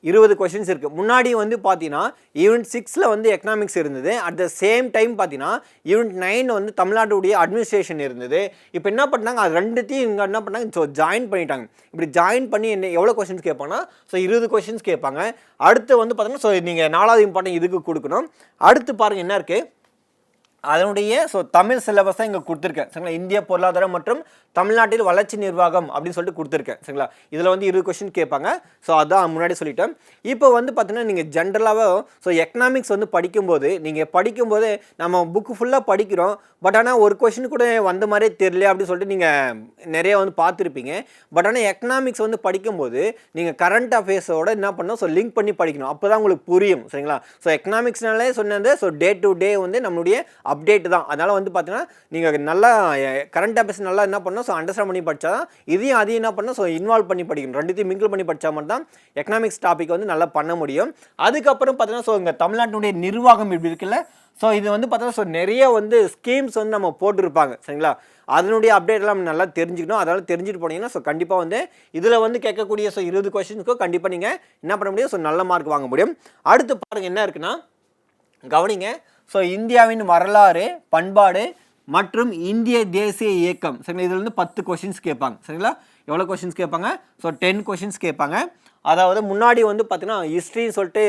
இருபது கொஷின்ஸ் இருக்குது முன்னாடி வந்து பார்த்தீங்கன்னா யூனிட் சிக்ஸில் வந்து எக்கனாமிக்ஸ் இருந்தது. அட் த சேம் டைம் பார்த்தீங்கன்னா யூனிட் நைன் வந்து தமிழ்நாட்டுடைய அட்மினிஸ்ட்ரேஷன் இருந்தது. இப்போ என்ன பண்ணாங்க அது ரெண்டுத்தையும் இங்கே என்ன பண்ணாங்க ஸோ ஜாயின் பண்ணிட்டாங்க. இப்படி ஜாயின் பண்ணி என்ன எவ்வளோ கொஷின்ஸ் கேட்பாங்கன்னா ஸோ இருபது கொஷின்ஸ் கேட்பாங்க. அடுத்து வந்து பார்த்தீங்கன்னா ஸோ நீங்கள் நாலாவது இம்பார்ட்டன் இதுக்கு கொடுக்கணும். அடுத்து பாருங்கள் என்ன இருக்குது அதனுடைய ஸோ தமிழ் சிலபஸை இங்கே கொடுத்துருக்கேன். சரிங்களா? இந்திய பொருளாதாரம் மற்றும் தமிழ்நாட்டில் வளர்ச்சி நிர்வாகம் அப்படின்னு சொல்லிட்டு கொடுத்துருக்கேன். சரிங்களா? இதில் வந்து இருபது கொஸ்டின் கேட்பாங்க. ஸோ அதான் முன்னாடி சொல்லிட்டேன். இப்போ வந்து பார்த்தீங்கன்னா நீங்கள் ஜென்ரலாகவே ஸோ எக்கனாமிக்ஸ் வந்து படிக்கும்போது நீங்கள் படிக்கும்போது நம்ம புக்கு ஃபுல்லாக படிக்கிறோம். பட் ஆனால் ஒரு கொஷின் கூட வந்த மாதிரியே தெரியல அப்படின்னு சொல்லிட்டு நீங்கள் நிறைய வந்து பார்த்துருப்பீங்க. பட் ஆனால் எக்கனாமிக்ஸ் வந்து படிக்கும்போது நீங்கள் கரண்ட் அஃபேர்ஸோட என்ன பண்ணணும்? ஸோ லிங்க் பண்ணி படிக்கணும். அப்போ தான் உங்களுக்கு புரியும். சரிங்களா? ஸோ எக்கனாமிக்ஸ்னாலே சொன்னது ஸோ டே டு டே வந்து நம்மளுடைய அப்டேட் தான். அதனால் வந்து பார்த்தீங்கன்னா நீங்கள் நல்லா கரண்ட் அஃபேர்ஸ் நல்லா என்ன பண்ணணும்? ஸோ அண்டர்ஸ்டாண்ட் பண்ணி படித்தா தான் இதையும் அதையும் என்ன பண்ணணும்? ஸோ இன்வால்வ் பண்ணி படிக்கணும். ரெண்டுத்தையும் மிங்கிள் பண்ணி படித்தா மட்டும் தான் எக்கனாமிக்ஸ் டாபிக் வந்து நல்லா பண்ண முடியும். அதுக்கப்புறம் பார்த்தீங்கன்னா ஸோ இங்கே தமிழ்நாட்டினுடைய நிர்வாகம் இப்படி இருக்குல்ல? ஸோ இது வந்து பார்த்தீங்கன்னா ஸோ நிறைய வந்து ஸ்கீம்ஸ் வந்து நம்ம போட்டிருப்பாங்க. சரிங்களா? அதனுடைய அப்டேட்லாம் நல்லா தெரிஞ்சுக்கணும். அதனால் தெரிஞ்சுட்டு போனீங்கன்னா ஸோ கண்டிப்பாக வந்து இதில் வந்து கேட்கக்கூடிய ஸோ இருபது கொஸ்டின்ஸ்க்கும் கண்டிப்பாக நீங்கள் என்ன பண்ண முடியும்? ஸோ நல்ல மார்க் வாங்க முடியும். அடுத்து பாருங்கள் என்ன இருக்குன்னா கவனிங்க. ஸோ இந்தியாவின் வரலாறு பண்பாடு மற்றும் இந்திய தேசிய இயக்கம். சரிங்களா? இதில் வந்து பத்து கொஷின்ஸ் கேட்பாங்க. சரிங்களா? எவ்வளோ கொஷின்ஸ் கேட்பாங்க? ஸோ டென் கொஷின்ஸ் கேட்பாங்க. அதாவது முன்னாடி வந்து பார்த்தீங்கன்னா ஹிஸ்ட்ரின்னு சொல்லிட்டு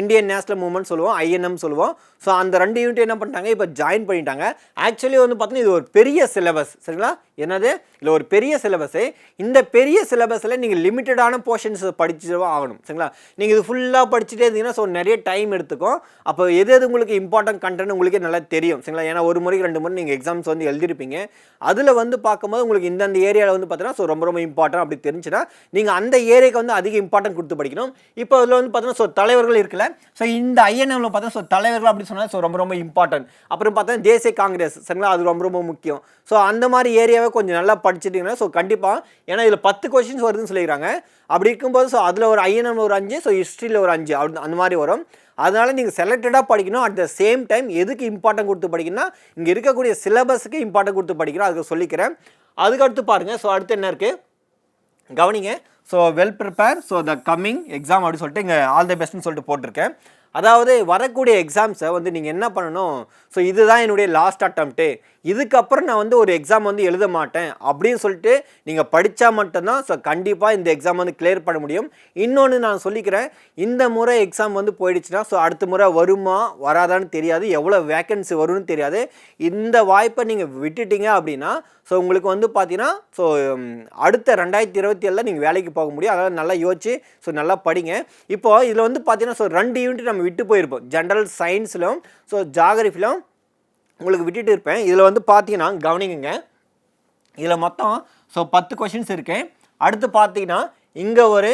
இந்தியன் நேஷனல் மூமெண்ட் சொல்லுவோம் ஐஎன்எம் சொல்லுவோம். ஸோ அந்த ரெண்டு யூனிட் என்ன பண்ணிட்டாங்க? இப்போ ஜாயின் பண்ணிட்டாங்க. ஆக்சுவலி வந்து பார்த்தீங்கன்னா இது ஒரு பெரிய சிலபஸ் சரிங்களா? என்னது? இல்லை ஒரு பெரிய சிலபஸு இந்த பெரிய சிலபஸில் நீங்கள் லிமிட்டடான போர்ஷன்ஸ் படிச்சு ஆகணும். சரிங்களா? நீங்கள் இது ஃபுல்லாக படிச்சுட்டே இருந்தீங்கன்னா ஸோ நிறைய டைம் எடுத்துக்கும் அப்போ எது எது உங்களுக்கு இம்பார்ட்டன்ட் கண்டென்ட் உங்களுக்கே நல்லா தெரியும். சரிங்களா? ஏன்னா ஒரு முறைக்கு ரெண்டு முறை நீங்கள் எக்ஸாம்ஸ் வந்து எழுதிருப்பீங்க அதில் வந்து பார்க்கும்போது உங்களுக்கு இந்தந்த ஏரியாவில் வந்து பார்த்தீங்கன்னா ஸோ ரொம்ப ரொம்ப இம்பார்ட்டன்ட் அப்படி தெரிஞ்சுன்னா நீங்கள் அந்த ஏரியாவுக்கு வந்து அதிக இம்பார்ட்டன்ட் கொடுத்து படிக்கணும். இப்போ அதில் வந்து பார்த்தீங்கன்னா ஸோ தலைவர்கள் இருக்குல்ல ஸோ இந்த ஐஎன்எம்ல பார்த்தீங்கன்னா ஸோ தலைவர்கள் அப்படி சொன்னால் ஸோ ரொம்ப ரொம்ப இம்பார்ட்டன்ட் அப்புறம் பார்த்தா தேசிய காங்கிரஸ் சரிங்களா? அது ரொம்ப ரொம்ப முக்கியம். ஸோ அந்த மாதிரி ஏரியாவை கொஞ்சம் நல்லா படிச்சிட்டிங்கன்னா ஸோ கண்டிப்பாக ஏன்னா இதில் பத்து கொஷின்ஸ் வருதுன்னு சொல்லிக்கிறாங்க. அப்படி இருக்கும்போது ஸோ அதில் ஒரு ஐஎன்எம் ஒரு அஞ்சு ஸோ ஹிஸ்ட்ரியில் ஒரு அஞ்சு அப்படி அந்த மாதிரி வரும். அதனால் நீங்கள் செலக்டடாக படிக்கணும். அட் த சேம் டைம் எதுக்கு இம்பார்ட்டன்ட் கொடுத்து படிக்கணும்னா இங்கே இருக்கக்கூடிய சிலபஸுக்கு இம்பார்ட்டன்ட் கொடுத்து படிக்கிறோம் அதுக்கு சொல்லிக்கிறேன். அதுக்கடுத்து பாருங்கள் ஸோ அடுத்து என்ன இருக்குது கவனிங்க. So well prepare so the coming exam அப்படின்னு சொல்லிட்டு இங்கே ஆல் த பெஸ்ட்னு சொல்லிட்டு போட்டிருக்கேன். அதாவது வரக்கூடிய எக்ஸாம்ஸை வந்து நீங்கள் என்ன பண்ணணும்? ஸோ இதுதான் என்னுடைய லாஸ்ட் அட்டம்ப்ட்டு இதுக்கப்புறம் நான் வந்து ஒரு எக்ஸாம் வந்து எழுத மாட்டேன் அப்படின்னு சொல்லிட்டு நீங்கள் படித்தா மட்டும்தான் ஸோ கண்டிப்பாக இந்த எக்ஸாம் வந்து கிளியர் பண்ண முடியும். இன்னொன்று நான் சொல்லிக்கிறேன் இந்த முறை எக்ஸாம் வந்து போயிடுச்சுன்னா ஸோ அடுத்த முறை வருமா வராதான்னு தெரியாது. எவ்வளோ வேக்கன்சி வரும்னு தெரியாது. இந்த வாய்ப்பை நீங்கள் விட்டுட்டீங்க அப்படின்னா ஸோ உங்களுக்கு வந்து பார்த்தீங்கன்னா ஸோ அடுத்த ரெண்டாயிரத்தி இருபத்தி ஏழில் நீங்கள் வேலைக்கு போக முடியும். அதனால் நல்லா யோசிச்சு ஸோ நல்லா படிங்க. இப்போ இதில் வந்து பார்த்தீங்கன்னா ஸோ ரெண்டு யூனிட் நம்ம விட்டு போயிருப்போம். ஜென்ரல் சயின்ஸ்லையும் ஸோ ஜாகிரஃபிலும் உங்களுக்கு விட்டுட்டு இருப்பேன். இதில் வந்து பார்த்தீங்கன்னா கவனிங்க இதில் மொத்தம் ஸோ பத்து கொஷின்ஸ் இருக்கேன் அடுத்து பார்த்தீங்கன்னா இங்கே ஒரு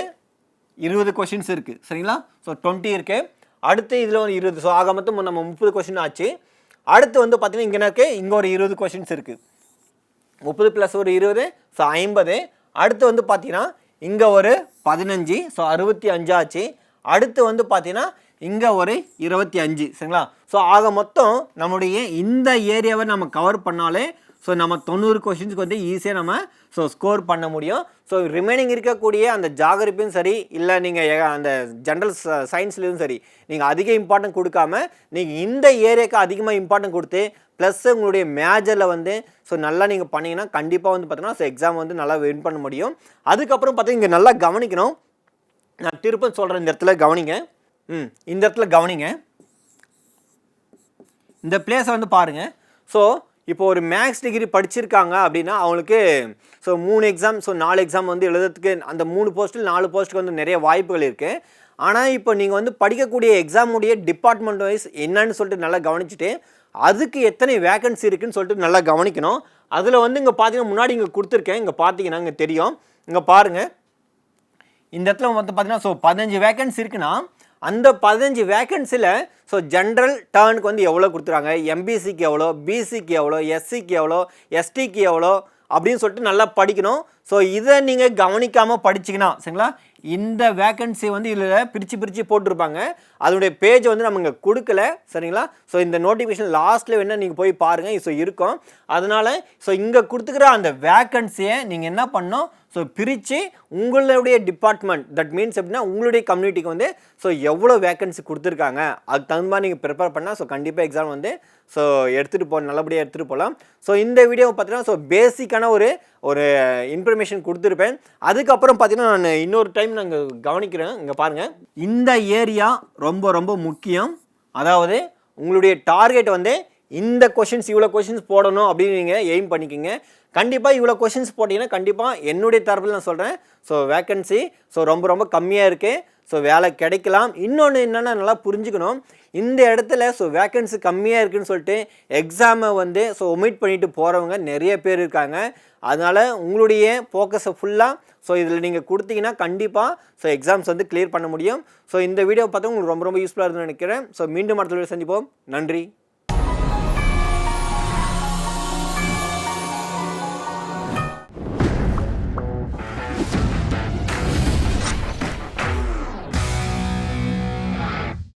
இருபது கொஷின்ஸ் இருக்குது சரிங்களா? ஸோ டுவெண்ட்டி இருக்குது அடுத்து இதில் ஒரு இருபது. ஸோ ஆக மொத்தம் நம்ம முப்பது கொஷின் ஆச்சு. அடுத்து வந்து பார்த்திங்கன்னா இங்கே இருக்கு? இங்கே ஒரு இருபது கொஷின்ஸ் இருக்குது முப்பது ப்ளஸ் ஒரு இருபது ஸோ ஐம்பது. அடுத்து வந்து பார்த்தீங்கன்னா இங்கே ஒரு பதினஞ்சு ஸோ அறுபத்தி அஞ்சாச்சு அடுத்து வந்து பார்த்தீங்கன்னா இங்கே ஒரு இருபத்தி அஞ்சு சரிங்களா? ஸோ ஆக மொத்தம் நம்முடைய இந்த ஏரியாவை நம்ம கவர் பண்ணாலே ஸோ நம்ம தொண்ணூறு கொஷின்ஸ்க்கு வந்து ஈஸியாக நம்ம ஸோ ஸ்கோர் பண்ண முடியும். ஸோ ரிமைனிங் இருக்கக்கூடிய அந்த ஜாகிரபியும் சரி இல்லை நீங்கள் அந்த ஜென்ரல் சயின்ஸ்லேயும் சரி நீங்கள் அதிக இம்பார்ட்டன்ட் கொடுக்காம நீங்கள் இந்த ஏரியாவுக்கு அதிகமாக இம்பார்ட்டன்ட் கொடுத்து ப்ளஸ் உங்களுடைய மேஜரில் வந்து ஸோ நல்லா நீங்கள் பண்ணிங்கன்னா கண்டிப்பாக வந்து பார்த்தீங்கன்னா ஸோ எக்ஸாம் வந்து நல்லா வின் பண்ண முடியும். அதுக்கப்புறம் பார்த்தீங்கன்னா இங்கே நல்லா கவனிக்கணும். நான் திருப்பம் சொல்கிறேன் இந்த இடத்துல கவனிங்க. ம் இந்த இடத்துல கவனிங்க. இந்த பிளேஸை வந்து பாருங்கள் ஸோ இப்போ ஒரு மேக்ஸ் டிகிரி படிச்சிருக்காங்க அப்படின்னா அவங்களுக்கு ஸோ மூணு எக்ஸாம் ஸோ நாலு எக்ஸாம் வந்து எழுதுறதுக்கு அந்த மூணு போஸ்ட்டில் நாலு போஸ்ட்டுக்கு வந்து நிறைய வாய்ப்புகள் இருக்குது ஆனால் இப்போ நீங்கள் வந்து படிக்கக்கூடிய எக்ஸாமுடைய டிபார்ட்மெண்ட் வைஸ் என்னன்னு சொல்லிட்டு நல்லா கவனிச்சுட்டு அதுக்கு எத்தனை வேகன்சி இருக்குதுன்னு சொல்லிட்டு நல்லா கவனிக்கணும். அதில் வந்து இங்கே பார்த்தீங்கன்னா முன்னாடி இங்கே கொடுத்துருக்கேன். இங்கே பார்த்தீங்கன்னா இங்கே தெரியும். இங்கே பாருங்கள் இந்த இடத்துல வந்து பார்த்தீங்கன்னா ஸோ பதினஞ்சு வேகன்சி இருக்குன்னா அந்த பதினஞ்சு வேகன்சியில் ஸோ ஜென்ரல் டேர்னுக்கு வந்து எவ்வளோ கொடுத்துறாங்க எம்பிசிக்கு எவ்வளோ? பிசிக்கு எவ்வளோ? எஸ்சிக்கு எவ்வளோ? எஸ்டிக்கு எவ்வளோ? அப்படின்னு சொல்லிட்டு நல்லா படிக்கணும். ஸோ இதை நீங்கள் கவனிக்காமல் படிச்சிங்கன்னா சரிங்களா? இந்த வேக்கன்சி வந்து இதில் பிரித்து பிரித்து போட்டிருப்பாங்க. அதனுடைய பேஜ் வந்து நம்ம இங்கே கொடுக்கல சரிங்களா? ஸோ இந்த நோட்டிஃபிகேஷன் லாஸ்ட்டில் வேணால் நீங்கள் போய் பாருங்கள் ஸோ இருக்கும். அதனால் ஸோ இங்கே கொடுத்துக்கிற அந்த வேக்கன்சியை நீங்கள் என்ன பண்ணணும்? ஸோ பிரித்து உங்களுடைய டிபார்ட்மெண்ட் தட் மீன்ஸ் எப்படின்னா உங்களுடைய கம்யூனிட்டிக்கு வந்து ஸோ எவ்வளோ வேக்கன்சி கொடுத்துருக்காங்க அதுக்கு தகுந்த மாதிரி நீங்கள் ப்ரிப்பேர் பண்ணால் ஸோ கண்டிப்பாக எக்ஸாம் வந்து ஸோ எடுத்துகிட்டு போ நல்லபடியாக எடுத்துகிட்டு போகலாம் ஸோ இந்த வீடியோ பார்த்தீங்கன்னா ஸோ பேசிக்கான ஒரு ஒரு இன்ஃபர்மேஷன் கொடுத்துருப்பேன். அதுக்கப்புறம் பார்த்தீங்கன்னா நான் இன்னொரு டைம் நாங்கள் கவனிக்கிறேன். இங்கே பாருங்கள் இந்த ஏரியா ரொம்ப ரொம்ப முக்கியம். அதாவது உங்களுடைய டார்கெட் வந்து இந்த கொஷின்ஸ் இவ்வளோ கொஷின்ஸ் போடணும் அப்படின்னு நீங்கள் எய்ம் பண்ணிக்கோங்க. கண்டிப்பாக இவ்வளோ கொஷின்ஸ் போட்டிங்கன்னா கண்டிப்பாக என்னுடைய தரப்பில் நான் சொல்கிறேன் ஸோ வேக்கன்சி ஸோ ரொம்ப ரொம்ப கம்மியாக இருக்குது ஸோ வேலை கிடைக்கலாம். இன்னொன்று என்னென்னா நல்லா புரிஞ்சுக்கணும். இந்த இடத்துல ஸோ வேக்கன்சி கம்மியாக இருக்குன்னு சொல்லிட்டு எக்ஸாமை வந்து ஸோ ஒமிட் பண்ணிட்டு போகிறவங்க நிறைய பேர் இருக்காங்க. அதனால் உங்களுடைய ஃபோக்கஸை ஃபுல்லாக ஸோ இதில் நீங்கள் கொடுத்தீங்கன்னா கண்டிப்பாக ஸோ எக்ஸாம்ஸ் வந்து கிளியர் பண்ண முடியும். ஸோ இந்த வீடியோ பார்த்தா உங்களுக்கு ரொம்ப ரொம்ப யூஸ்ஃபுல்லாக இருக்குன்னு நினைக்கிறேன். ஸோ மீண்டும் அடுத்த வீடியோ சந்திப்போம். நன்றி.